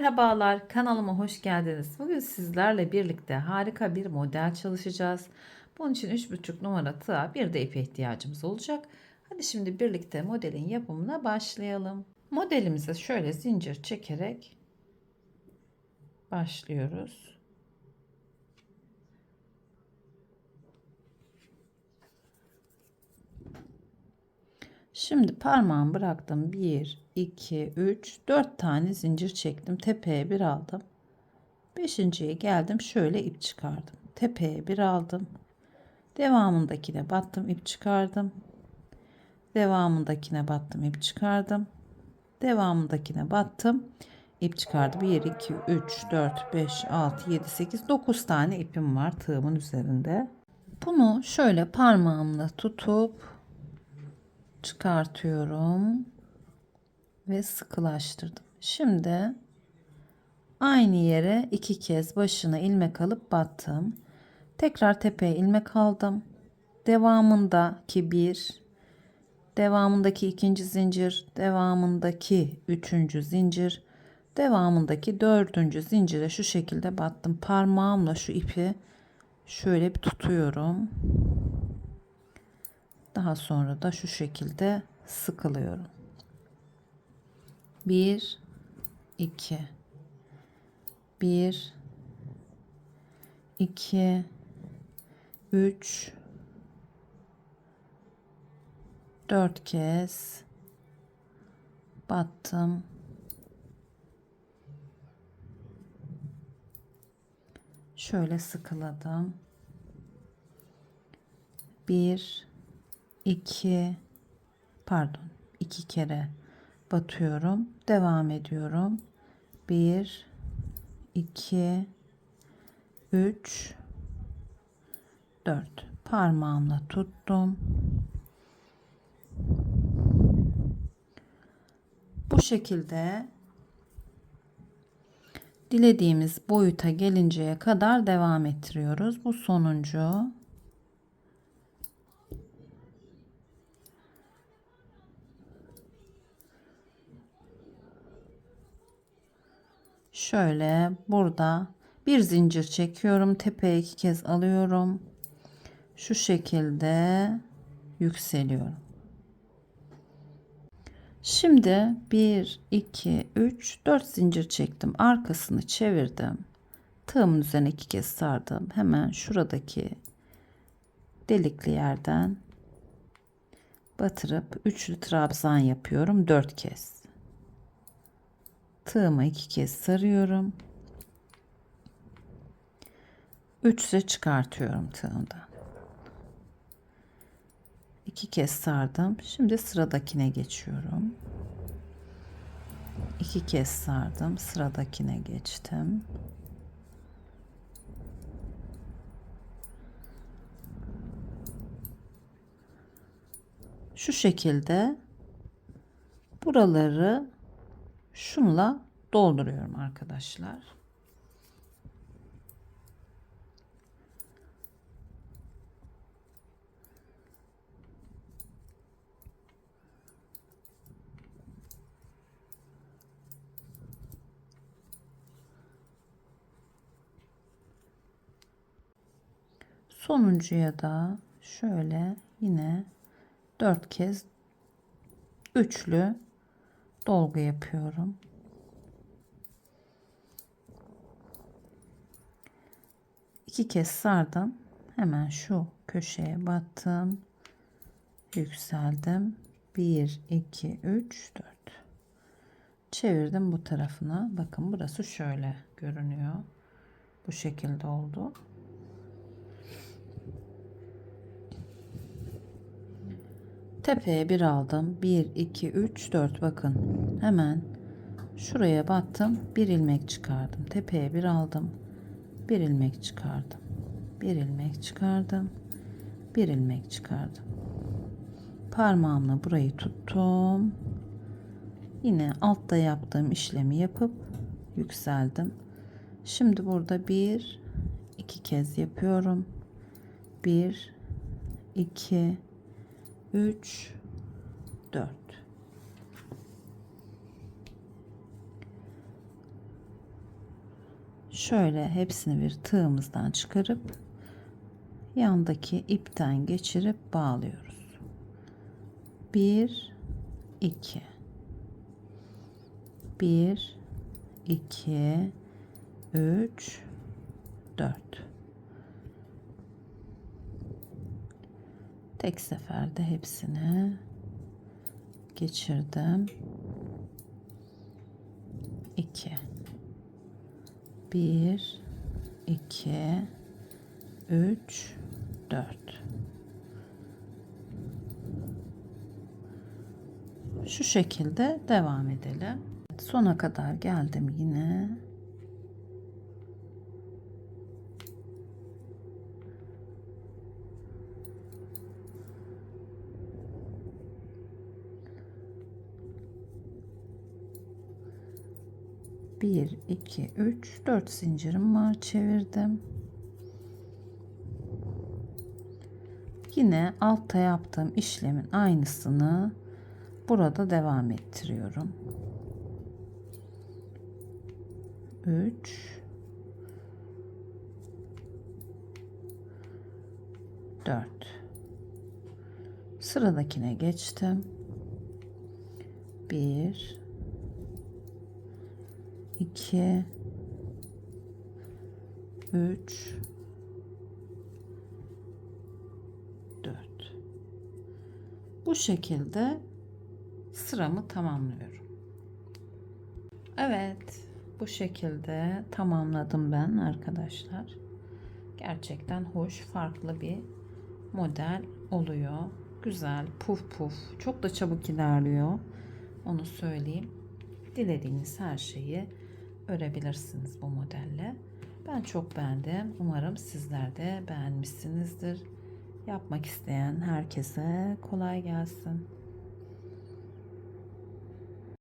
Merhabalar, kanalıma hoş geldiniz. Bugün sizlerle birlikte harika bir model çalışacağız. Bunun için 3,5 numara tığa bir de ipe ihtiyacımız olacak. Hadi şimdi birlikte modelin yapımına başlayalım. Modelimize şöyle zincir çekerek başlıyoruz. Şimdi parmağımı bıraktım. 1, 2, 3, 4 tane zincir çektim. Tepeye bir aldım. Beşinciye geldim. Şöyle ip çıkardım. Tepeye bir aldım. Devamındakine battım. ip çıkardım. Devamındakine battım. ip çıkardım. Devamındakine battım. ip çıkardım. 1, 2, 3, 4, 5, 6, 7, 8, 9 tane ipim var tığımın üzerinde. Bunu şöyle parmağımla tutup çıkartıyorum ve sıkılaştırdım. Şimdi aynı yere iki kez başına ilmek alıp battım. Tekrar tepeye ilmek aldım. Devamındaki bir, devamındaki ikinci zincir, devamındaki üçüncü zincir, devamındaki dördüncü zincire şu şekilde battım. Parmağımla şu ipi şöyle bir tutuyorum. Daha sonra da şu şekilde sıkılıyorum. 1 2 1 2 3 4 kez battım. Şöyle sıkıladım. 1 2 pardon iki kere batıyorum. Devam ediyorum. 1 2 3 4 parmağımla tuttum. Bu şekilde dilediğimiz boyuta gelinceye kadar devam ettiriyoruz. Bu sonuncu şöyle burada bir zincir çekiyorum. Tepeye iki kez alıyorum. Şu şekilde yükseliyorum. Şimdi 1 2 3 4 zincir çektim. Arkasını çevirdim. Tığımın üzerine iki kez sardım. Hemen şuradaki delikli yerden batırıp üçlü trabzan yapıyorum. 4 kez tığımı iki kez sarıyorum. Üçse çıkartıyorum tığımdan. İki kez sardım. Şimdi sıradakine geçiyorum. İki kez sardım. Sıradakine geçtim. Şu şekilde buraları şunla dolduruyorum arkadaşlar. Sonuncuya da şöyle yine dört kez üçlü dolgu yapıyorum. İki kez sardım. Hemen şu köşeye battım. Yükseldim. 1 2 3 4 çevirdim bu tarafına bakın burası şöyle görünüyor bu şekilde oldu tepeye bir aldım. 1 2 3 4 bakın hemen şuraya battım. Bir ilmek çıkardım. Tepeye bir aldım. Bir ilmek çıkardım. Bir ilmek çıkardım. Bir ilmek çıkardım. Parmağımla burayı tuttum. Yine altta yaptığım işlemi yapıp yükseldim. Şimdi burada bir iki kez yapıyorum. Bir iki 3 4 şöyle hepsini bir tığımızdan çıkarıp yandaki ipten geçirip bağlıyoruz. 1 2 1 2 3 4 Tek seferde hepsini geçirdim. 2 1 2 3 4 Şu şekilde devam edelim. Sona kadar geldim yine. Bir, iki, üç, dört zincirim var. Çevirdim. Yine altta yaptığım işlemin aynısını burada devam ettiriyorum. 3 4 Sıradakine geçtim. 1 2 3 4 Bu şekilde sıramı tamamlıyorum. Evet, bu şekilde tamamladım ben arkadaşlar. Gerçekten hoş, farklı bir model oluyor. Güzel, puf puf. Çok da çabuk ilerliyor. Onu söyleyeyim. Dilediğiniz her şeyi örebilirsiniz bu modelle. Ben çok beğendim. Umarım sizler de beğenmişsinizdir. Yapmak isteyen herkese kolay gelsin.